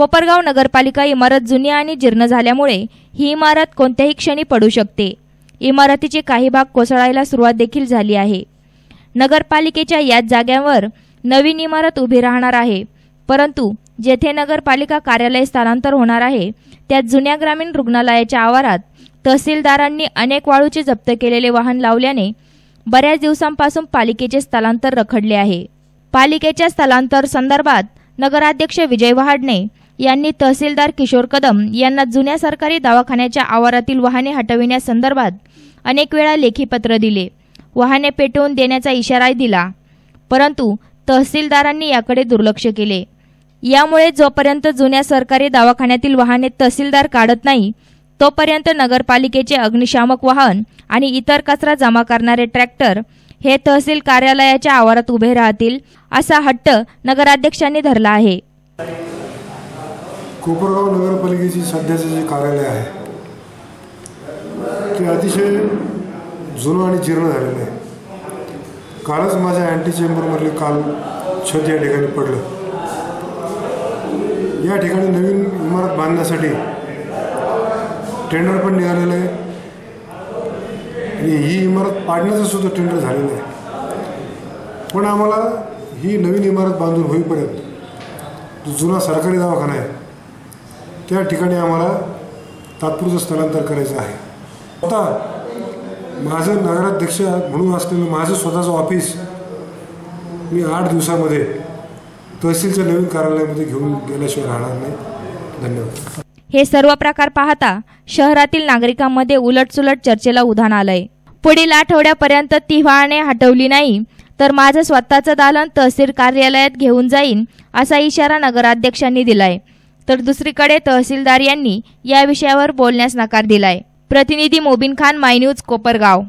कोपरगाव नगरपालिका इमारत जुनी आणि जीर्ण झाल्यामुळे ही इमारत कोणत्याही क्षणी पडू शकते. इमारतीचे काही भाग कोसळायला सुरुवात देखील झाली आहे. नगरपालिकेच्या याच जाग्यांवर नवीन इमारत उभी राहणार आहे. परंतु जेथे नगरपालिका कार्यालय स्थलांतर होणार आहे त्या जुन्या ग्रामीण रुग्णालयाच्या आवारात तहसीलदारांनी अनेक वाळूचे जप्त केलेले वाहन लावल्याने बऱ्याच दिवसांपासून पालिकेचे स्थलांतर रखडले आहे. पालिकेच्या स्थलांतर संदर्भात नगराध्यक्ष विजय वहाडने यांनी तहसीलदार किशोर कदम यांना जुन्या सरकारी दवाखान्याच्या आवारातील वाहने हटविण्यासंदर्भात अनेक वेळा लेखी पत्र दिले. वाहने पेटवून देण्याचा इशाराही दिला. परंतु तहसीलदारांनी याकडे दुर्लक्ष केले. यामुळे जोपर्यंत जुन्या सरकारी दवाखान्यातील वाहने तहसीलदार काढत नाही तोपर्यंत नगरपालिकेचे अग्निशामक वाहन आणि इतर कचरा जमा करणारे ट्रॅक्टर हे तहसील कार्यालयाच्या आवारात उभे राहतील असा हट्ट नगराध्यक्षांनी धरला आहे. कोपरगाव नगरपालिकेची सध्याचे जे कार्यालय आहे ते अतिशय जुनं आणि जीर्ण झालेलं आहे. कालच माझ्या अँटी चेंबरमधले काल छत या ठिकाणी पडलं. या ठिकाणी नवीन इमारत बांधण्यासाठी टेंडर पण निघालेलं आहे. आणि ही इमारत पाडण्याचं सुद्धा टेंडर झालेलं आहे. पण आम्हाला ही नवीन इमारत बांधून होईपर्यंत जो जुना सरकारी दवाखाना आहे त्या ठिकाणी आम्हाला तात्पुरतं स्थलांतर करायचं आहे. आता माझं नगराध्यक्ष म्हणून असलेलं माझं स्वतःचं ऑफिस मी आठ दिवसामध्ये तहसीलच्या नवीन कार्यालयामध्ये घेऊन गेल्याशिवाय राहणार नाही. धन्यवाद. हे सर्व प्रकार पाहता शहरातील नागरिकांमध्ये उलटसुलट चर्चेला उधाण आलंय. पुढील आठवड्यापर्यंत ती वाहने हटवली नाही तर माझं स्वतःचं दालन तहसील कार्यालयात घेऊन जाईन असा इशारा नगराध्यक्षांनी दिलाय. तर दुसरीकडे तहसीलदार यांनी या विषयावर बोलण्यास नकार दिलाय. प्रतिनिधी मोबिन खान माय न्यूज कोपरगाव.